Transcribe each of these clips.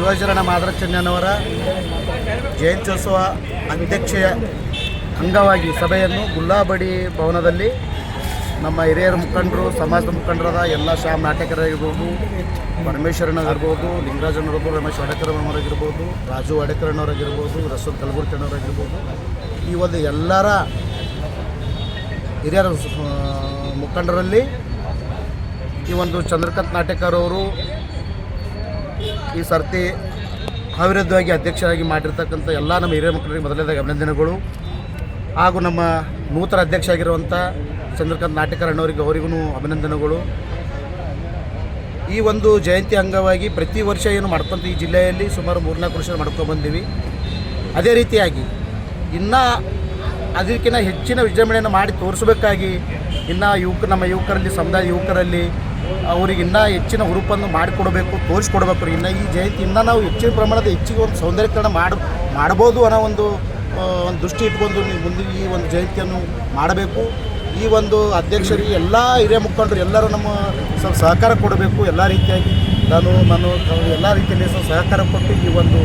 ಶಿವಾಜಿರಣ ಮಾದರಚನ್ಯನವರ ಜಯಂತ್ಯೋತ್ಸವ ಅಧ್ಯಕ್ಷೆಯ ಅಂಗವಾಗಿ ಸಭೆಯನ್ನು ಗುಲ್ಲಾಬಡಿ ಭವನದಲ್ಲಿ ನಮ್ಮ ಹಿರಿಯರ ಮುಖಂಡರು, ಸಮಾಜದ ಮುಖಂಡರಾದ ಎಲ್ಲ ಶ್ಯಾಮ್ ನಾಟಕರಾಗಿರ್ಬೋದು ಪರಮೇಶ್ವರನವರಿರ್ಬೋದು ಲಿಂಗರಾಜನವರಿರ್ಬೋದು ರಮೇಶ್ ವಡಕರಣ್ಣವರಾಗಿರ್ಬೋದು ರಾಜು ಅಡಕರಣ್ಣವರಾಗಿರ್ಬೋದು ರಸೂಲ್ ಕಲಬುರ್ಗಿನವರಾಗಿರ್ಬೋದು ಈ ಒಂದು ಎಲ್ಲರ ಹಿರಿಯರ ಮುಖಂಡರಲ್ಲಿ ಈ ಒಂದು ಚಂದ್ರಕಾಂತ್ ನಾಟಕರ್ ಅವರು ಈ ಸರ್ತಿ ಅವಿರುದ್ಧವಾಗಿ ಅಧ್ಯಕ್ಷರಾಗಿ ಮಾಡಿರ್ತಕ್ಕಂಥ ಎಲ್ಲ ನಮ್ಮ ಹಿರಿಯ ಮಕ್ಕಳಿಗೆ ಮೊದಲನೇದಾಗಿ ಅಭಿನಂದನೆಗಳು. ಹಾಗೂ ನಮ್ಮ ನೂತನ ಅಧ್ಯಕ್ಷ ಆಗಿರುವಂಥ ಚಂದ್ರಕಾಂತ್ ನಾಟಕರ್ ಅಣ್ಣವರಿಗೆ ಅವರಿಗೂ ಅಭಿನಂದನೆಗಳು. ಈ ಒಂದು ಜಯಂತಿ ಅಂಗವಾಗಿ ಪ್ರತಿ ವರ್ಷ ಏನು ಮಾಡ್ಕೊಂತ ಈ ಜಿಲ್ಲೆಯಲ್ಲಿ ಸುಮಾರು ಮೂರ್ನಾಲ್ಕು ವರ್ಷ ಮಾಡ್ಕೊಂಡ್ಬಂದೀವಿ ಅದೇ ರೀತಿಯಾಗಿ ಇನ್ನೂ ಅದಕ್ಕಿಂತ ಹೆಚ್ಚಿನ ವಿಜೃಂಭಣೆಯನ್ನು ಮಾಡಿ ತೋರಿಸಬೇಕಾಗಿ ಇನ್ನು ಯುವಕ, ನಮ್ಮ ಯುವಕರಲ್ಲಿ, ಸಮುದಾಯ ಯುವಕರಲ್ಲಿ ಅವರಿಗೆ ಇನ್ನೂ ಹೆಚ್ಚಿನ ಹುರುಪನ್ನು ಮಾಡಿಕೊಡಬೇಕು, ತೋರಿಸ್ಕೊಡ್ಬೇಕು. ಇನ್ನು ಈ ಜಯಂತಿ ಇನ್ನೂ ನಾವು ಹೆಚ್ಚಿನ ಪ್ರಮಾಣದ ಹೆಚ್ಚಿಗೆ ಒಂದು ಸೌಂದರ್ಯೀಕರಣ ಮಾಡಿ, ಮಾಡ್ಬೋದು ಅನ್ನೋ ಒಂದು ಒಂದು ದೃಷ್ಟಿ ಇಟ್ಕೊಂಡು ನೀವು ಮುಂದೆ ಈ ಒಂದು ಜಯಂತಿಯನ್ನು ಮಾಡಬೇಕು. ಈ ಒಂದು ಅಧ್ಯಕ್ಷರು, ಎಲ್ಲ ಹಿರಿಯ ಮುಖಂಡರು ಎಲ್ಲರೂ ನಮ್ಮ ಸ್ವಲ್ಪ ಸಹಕಾರ ಕೊಡಬೇಕು. ಎಲ್ಲ ರೀತಿಯಾಗಿ ನಾನು ನಾನು ಎಲ್ಲ ರೀತಿಯಲ್ಲಿ ಸಹಕಾರ ಕೊಟ್ಟು ಈ ಒಂದು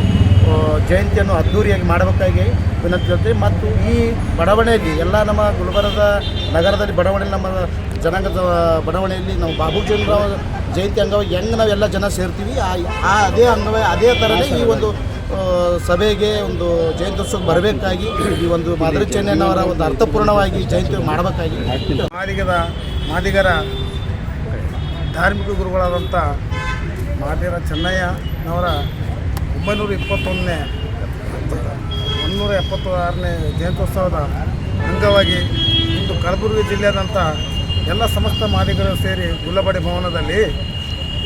ಜಯಂತಿಯನ್ನು ಅದ್ಧೂರಿಯಾಗಿ ಮಾಡಬೇಕಾಗಿ ವಿನಂತಿ ಹೇಳ್ತೀವಿ. ಮತ್ತು ಈ ಬಡಾವಣೆಯಲ್ಲಿ ಎಲ್ಲ ನಮ್ಮ ಗುಲ್ಬರ್ಗದ ನಗರದಲ್ಲಿ ಬಡಾವಣೆಯಲ್ಲಿ ನಮ್ಮ ಜನಾಂಗದ ಬಡಾವಣೆಯಲ್ಲಿ ನಾವು ಬಾಬುಜನರಾವ್ ಜಯಂತಿ ಅಂಗವಾಗಿ ಹೆಂಗೆ ನಾವೆಲ್ಲ ಜನ ಸೇರ್ತೀವಿ, ಆ ಅದೇ ಅಂಗವೇ, ಅದೇ ಥರನೇ ಈ ಒಂದು ಸಭೆಗೆ ಒಂದು ಜಯಂತ್ಯೋತ್ಸವ ಬರಬೇಕಾಗಿ ಈ ಒಂದು ಮಾದರಿ ಚೆನ್ನಣ್ಣವರ ಒಂದು ಅರ್ಥಪೂರ್ಣವಾಗಿ ಜಯಂತಿ ಮಾಡಬೇಕಾಗಿ. ಮಾದಿಗದ ಮಾದಿಗರ, ಧಾರ್ಮಿಕ ಗುರುಗಳಾದಂಥ ಮಾದಿಗರ ಚೆನ್ನಯ್ಯನವರ ಒಂಬೈನೂರ ಇಪ್ಪತ್ತೊಂದನೇ ಒಂದೂರ ಎಪ್ಪತ್ತಾರನೇ ಜಯಂತ್ಯೋತ್ಸವದ ಅಂಗವಾಗಿ ಇಂದು ಕಲಬುರಗಿ ಜಿಲ್ಲೆಯಾದಂಥ ಎಲ್ಲ ಸಮಸ್ತ ಮಾದಿಗರು ಸೇರಿ ಗುಲ್ಲಬಡಿ ಭವನದಲ್ಲಿ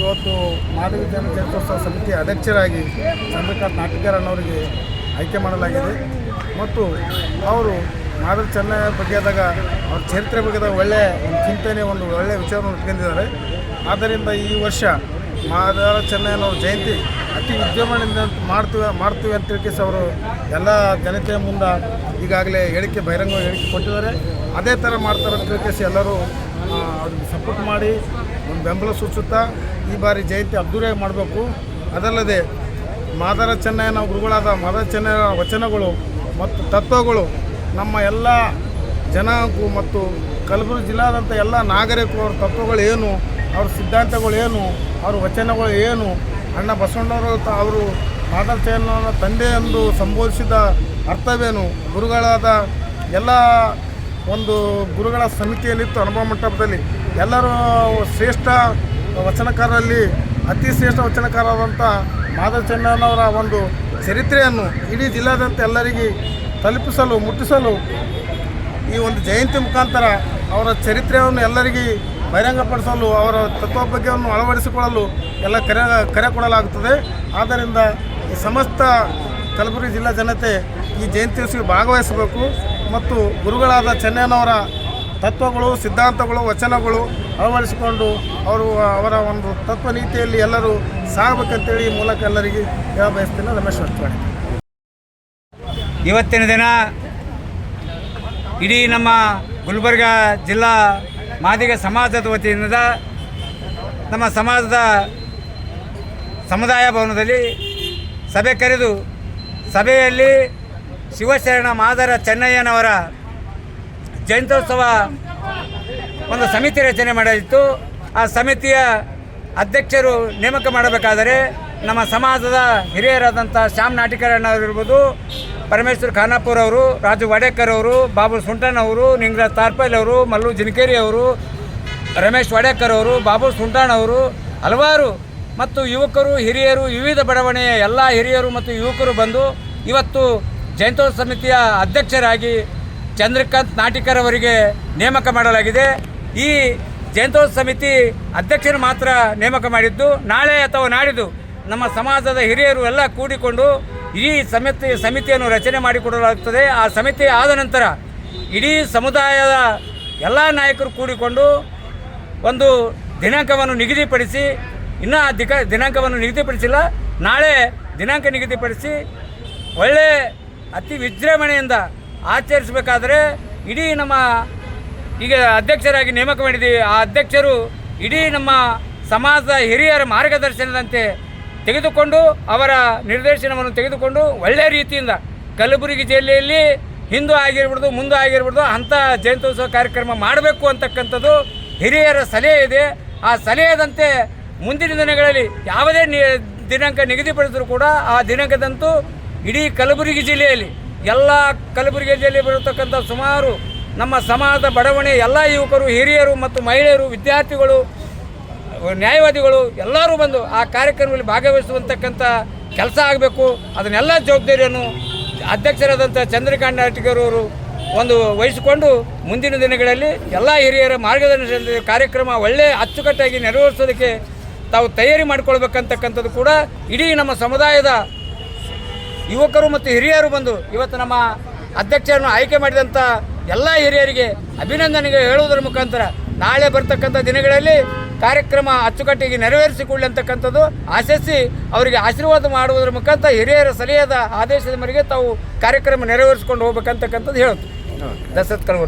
ಇವತ್ತು ಮಾದಿಗ ಜನ ಜಯಂತ್ಯೋತ್ಸವ ಸಮಿತಿ ಅಧ್ಯಕ್ಷರಾಗಿ ಚಂದ್ರಕಾಂತ್ ನಾಟಿಕರಣ್ಣವರಿಗೆ ಆಯ್ಕೆ ಮಾಡಲಾಗಿದೆ. ಮತ್ತು ಅವರು ಮಾದರಿ ಬಗ್ಗೆ ಆದಾಗ ಅವ್ರ ಚರಿತ್ರೆ ಬಗ್ಗೆ ಒಳ್ಳೆಯ ಒಂದು ಚಿಂತನೆ, ಒಂದು ಒಳ್ಳೆಯ ವಿಚಾರವನ್ನು ಇಟ್ಕೊಂಡಿದ್ದಾರೆ. ಆದ್ದರಿಂದ ಈ ವರ್ಷ ಮಾದರ ಚೆನ್ನಯ್ಯನವ್ರ ಜಯಂತಿ ಅತಿ ವಿದ್ಯಮಾನದಿಂದ ಮಾಡ್ತೀವಿ ಮಾಡ್ತೀವಿ ಅಂತ ಹೇಳಿ ಅವರು ಎಲ್ಲ ಜನತೆಯ ಮುಂದೆ ಈಗಾಗಲೇ ಹೇಳಿಕೆ ಬಹಿರಂಗ ಹೇಳಿಕೆ ಕೊಟ್ಟಿದ್ದಾರೆ. ಅದೇ ಥರ ಮಾಡ್ತಾರೆ ಅಂತ ಹೇಳಿ ಎಲ್ಲರೂ ಅವ್ರಿಗೆ ಸಪೋರ್ಟ್ ಮಾಡಿ ಒಂದು ಬೆಂಬಲ ಸೂಚಿಸುತ್ತಾ ಈ ಬಾರಿ ಜಯಂತಿ ಅದ್ದೂರಿಯಾಗಿ ಮಾಡಬೇಕು. ಅದಲ್ಲದೆ ಮಾದರ ಚೆನ್ನಯ್ಯನ ಗುರುಗಳಾದ ಮಾದರ ಚೆನ್ನಯ್ಯನ ವಚನಗಳು ಮತ್ತು ತತ್ವಗಳು ನಮ್ಮ ಎಲ್ಲ ಜನಾಂಗಕ್ಕೂ ಮತ್ತು ಕಲಬುರಗಿ ಜಿಲ್ಲಾದಂಥ ಎಲ್ಲ ನಾಗರಿಕರು ಅವ್ರ ತತ್ವಗಳು ಏನು ಅವ್ರ ಸಿದ್ಧಾಂತಗಳು ಏನು ಅವ್ರ ವಚನಗಳು ಏನು ಅಣ್ಣ ಬಸವಣ್ಣವರು ಅವರು ಮಾದರ ತಂದೆ ಎಂದು ಸಂಬೋಧಿಸಿದ ಅರ್ಥವೇನು? ಗುರುಗಳಾದ ಎಲ್ಲ ಒಂದು ಗುರುಗಳ ಸಮಿತಿಯಲ್ಲಿತ್ತು ಅನುಭವ ಮಂಟಪದಲ್ಲಿ. ಎಲ್ಲರೂ ಶ್ರೇಷ್ಠ ವಚನಕಾರರಲ್ಲಿ, ಅತಿ ಶ್ರೇಷ್ಠ ವಚನಕಾರರಾದಂಥ ಮಾಧವ ಚೆನ್ನಣ್ಣವರ ಒಂದು ಚರಿತ್ರೆಯನ್ನು ಇಡೀ ಜಿಲ್ಲಾದ್ಯಂತ ಎಲ್ಲರಿಗೆ ತಲುಪಿಸಲು, ಮುಟ್ಟಿಸಲು ಈ ಒಂದು ಜಯಂತಿ ಮುಖಾಂತರ ಅವರ ಚರಿತ್ರೆಯನ್ನು ಎಲ್ಲರಿಗೆ ಬಹಿರಂಗಪಡಿಸಲು ಅವರ ತತ್ವ ಬಗ್ಗೆಯನ್ನು ಅಳವಡಿಸಿಕೊಳ್ಳಲು ಎಲ್ಲ ಕರೆ ಕರೆ ಕೊಡಲಾಗುತ್ತದೆ. ಆದ್ದರಿಂದ ಸಮಸ್ತ ಕಲಬುರಗಿ ಜಿಲ್ಲಾ ಜನತೆ ಈ ಜಯಂತ್ಯೋತ್ಸವ ಭಾಗವಹಿಸಬೇಕು. ಮತ್ತು ಗುರುಗಳಾದ ಚೆನ್ನಯ್ಯನವರ ತತ್ವಗಳು, ಸಿದ್ಧಾಂತಗಳು, ವಚನಗಳು ಅಳವಡಿಸಿಕೊಂಡು ಅವರು, ಅವರ ಒಂದು ತತ್ವ ನೀತಿಯಲ್ಲಿ ಎಲ್ಲರೂ ಸಾಗಬೇಕಂತೇಳಿ ಈ ಮೂಲಕ ಎಲ್ಲರಿಗೆ ಹೇಳ ಬಯಸ್ತೇನೆ. ರಮೇಶ್ ವಸ್ತುವಾಣಿ ಇವತ್ತಿನ ದಿನ ಇಡೀ ನಮ್ಮ ಗುಲ್ಬರ್ಗ ಜಿಲ್ಲಾ ಮಾದಿಗ ಸಮಾಜದ ವತಿಯಿಂದ ನಮ್ಮ ಸಮಾಜದ ಸಮುದಾಯ ಭವನದಲ್ಲಿ ಸಭೆ ಕರೆದು ಸಭೆಯಲ್ಲಿ ಶಿವಶರಣ ಮಾದರ ಚೆನ್ನಯ್ಯನವರ ಜಯಂತ್ಯೋತ್ಸವ ಒಂದು ಸಮಿತಿ ರಚನೆ ಮಾಡಲಿತ್ತು ಆ ಸಮಿತಿಯ ಅಧ್ಯಕ್ಷರು ನೇಮಕ ಮಾಡಬೇಕಾದರೆ ನಮ್ಮ ಸಮಾಜದ ಹಿರಿಯರಾದಂಥ ಶ್ಯಾಮ್ ನಾಟಿಕರಣ್ಣವರಿರ್ಬೋದು ಪರಮೇಶ್ವರ್ ಖಾನಾಪುರ್ ಅವರು, ರಾಜು ವಾಡೇಕರ್ ಅವರು, ಬಾಬು ಸುಂಟನ್ ಅವರು, ನಿಂಗರಾಜ್ ತಾರ್ಪಲ್ ಅವರು, ಮಲ್ಲು ಜಿನಕೇರಿ ಅವರು, ರಮೇಶ್ ವಾಡೇಕರ್ ಅವರು, ಬಾಬು ಸುಂಟಾಣ್ ಅವರು, ಹಲವಾರು ಮತ್ತು ಯುವಕರು, ಹಿರಿಯರು, ವಿವಿಧ ಬಡಾವಣೆಯ ಎಲ್ಲ ಹಿರಿಯರು ಮತ್ತು ಯುವಕರು ಬಂದು ಇವತ್ತು ಜಯಂತೋತ್ಸವ ಸಮಿತಿಯ ಅಧ್ಯಕ್ಷರಾಗಿ ಚಂದ್ರಕಾಂತ್ ನಾಟಿಕರ್ ಅವರಿಗೆ ನೇಮಕ ಮಾಡಲಾಗಿದೆ. ಈ ಜಯಂತೋತ್ಸವ ಸಮಿತಿ ಅಧ್ಯಕ್ಷರು ಮಾತ್ರ ನೇಮಕ ಮಾಡಿದ್ದು, ನಾಳೆ ಅಥವಾ ನಾಡಿದ್ದು ನಮ್ಮ ಸಮಾಜದ ಹಿರಿಯರು ಎಲ್ಲ ಕೂಡಿಕೊಂಡು ಈ ಸಮಿತಿ ಸಮಿತಿಯನ್ನು ರಚನೆ ಮಾಡಿಕೊಡಲಾಗುತ್ತದೆ. ಆ ಸಮಿತಿ ಆದ ನಂತರ ಇಡೀ ಸಮುದಾಯದ ಎಲ್ಲ ನಾಯಕರು ಕೂಡಿಕೊಂಡು ಒಂದು ದಿನಾಂಕವನ್ನು ನಿಗದಿಪಡಿಸಿ, ಇನ್ನೂ ಆ ದಿಕ ದಿನಾಂಕವನ್ನು ನಿಗದಿಪಡಿಸಿಲ್ಲ, ನಾಳೆ ದಿನಾಂಕ ನಿಗದಿಪಡಿಸಿ ಒಳ್ಳೆ ಅತಿ ವಿಜೃಂಭಣೆಯಿಂದ ಆಚರಿಸಬೇಕಾದರೆ ಇಡೀ ನಮ್ಮ ಈಗ ಅಧ್ಯಕ್ಷರಾಗಿ ನೇಮಕ ಮಾಡಿದ್ದೀವಿ. ಆ ಅಧ್ಯಕ್ಷರು ಇಡೀ ನಮ್ಮ ಸಮಾಜದ ಹಿರಿಯರ ಮಾರ್ಗದರ್ಶನದಂತೆ ತೆಗೆದುಕೊಂಡು ಅವರ ನಿರ್ದೇಶನವನ್ನು ತೆಗೆದುಕೊಂಡು ಒಳ್ಳೆಯ ರೀತಿಯಿಂದ ಕಲಬುರಗಿ ಜಿಲ್ಲೆಯಲ್ಲಿ ಹಿಂದೂ ಆಗಿರ್ಬಿಡ್ದು ಮುಂದೆ ಆಗಿರ್ಬಿಡ್ದು ಅಂಥ ಜಯಂತ್ಯೋತ್ಸವ ಕಾರ್ಯಕ್ರಮ ಮಾಡಬೇಕು ಅಂತಕ್ಕಂಥದ್ದು ಹಿರಿಯರ ಸಲಹೆ ಇದೆ. ಆ ಸಲಹೆದಂತೆ ಮುಂದಿನ ದಿನಗಳಲ್ಲಿ ಯಾವುದೇ ದಿನಾಂಕ ನಿಗದಿಪಡಿಸಿದ್ರು ಕೂಡ ಆ ದಿನಾಂಕದಂತೂ ಇಡೀ ಕಲಬುರಗಿ ಜಿಲ್ಲೆಯಲ್ಲಿ, ಎಲ್ಲ ಕಲಬುರಗಿ ಜಿಲ್ಲೆಯಲ್ಲಿ ಬರತಕ್ಕಂಥ ಸುಮಾರು ನಮ್ಮ ಸಮಾಜದ ಬಡವಣೆ ಎಲ್ಲ ಯುವಕರು, ಹಿರಿಯರು ಮತ್ತು ಮಹಿಳೆಯರು, ವಿದ್ಯಾರ್ಥಿಗಳು ನ್ಯಾಯವಾದಿಗಳು ಎಲ್ಲರೂ ಬಂದು ಆ ಕಾರ್ಯಕ್ರಮದಲ್ಲಿ ಭಾಗವಹಿಸುವಂತಕ್ಕಂಥ ಕೆಲಸ ಆಗಬೇಕು. ಅದನ್ನೆಲ್ಲ ಜವಾಬ್ದಾರಿಯನ್ನು ಅಧ್ಯಕ್ಷರಾದಂಥ ಚಂದ್ರಕಾಂತ್ ನಾಟಿಗರವರು ಒಂದು ವಹಿಸಿಕೊಂಡು ಮುಂದಿನ ದಿನಗಳಲ್ಲಿ ಎಲ್ಲ ಹಿರಿಯರ ಮಾರ್ಗದರ್ಶನ ಕಾರ್ಯಕ್ರಮ ಒಳ್ಳೆ ಅಚ್ಚುಕಟ್ಟಾಗಿ ನೆರವೇರಿಸೋದಕ್ಕೆ ತಾವು ತಯಾರಿ ಮಾಡಿಕೊಳ್ಬೇಕಂತಕ್ಕಂಥದ್ದು ಕೂಡ ಇಡೀ ನಮ್ಮ ಸಮುದಾಯದ ಯುವಕರು ಮತ್ತು ಹಿರಿಯರು ಬಂದು ಇವತ್ತು ನಮ್ಮ ಅಧ್ಯಕ್ಷರನ್ನು ಆಯ್ಕೆ ಮಾಡಿದಂಥ ಎಲ್ಲ ಹಿರಿಯರಿಗೆ ಅಭಿನಂದನೆಗೆ ಹೇಳುವುದರ ಮುಖಾಂತರ ನಾಳೆ ಬರ್ತಕ್ಕಂಥ ದಿನಗಳಲ್ಲಿ ಕಾರ್ಯಕ್ರಮ ಅಚ್ಚುಕಟ್ಟಿಗೆ ನೆರವೇರಿಸಿಕೊಳ್ಳಂತಕ್ಕಂಥದ್ದು. ಆಶಿಸಿ ಅವರಿಗೆ ಆಶೀರ್ವಾದ ಮಾಡುವುದರ ಮುಖಾಂತರ ಹಿರಿಯರ ಸಲಹೆಯಾದ ಆದೇಶದ ಮೇರೆಗೆ ತಾವು ಕಾರ್ಯಕ್ರಮ ನೆರವೇರಿಸಿಕೊಂಡು ಹೋಗ್ಬೇಕಂತಕ್ಕಂಥದ್ದು ಹೇಳುತ್ತೆ ದಸರತ್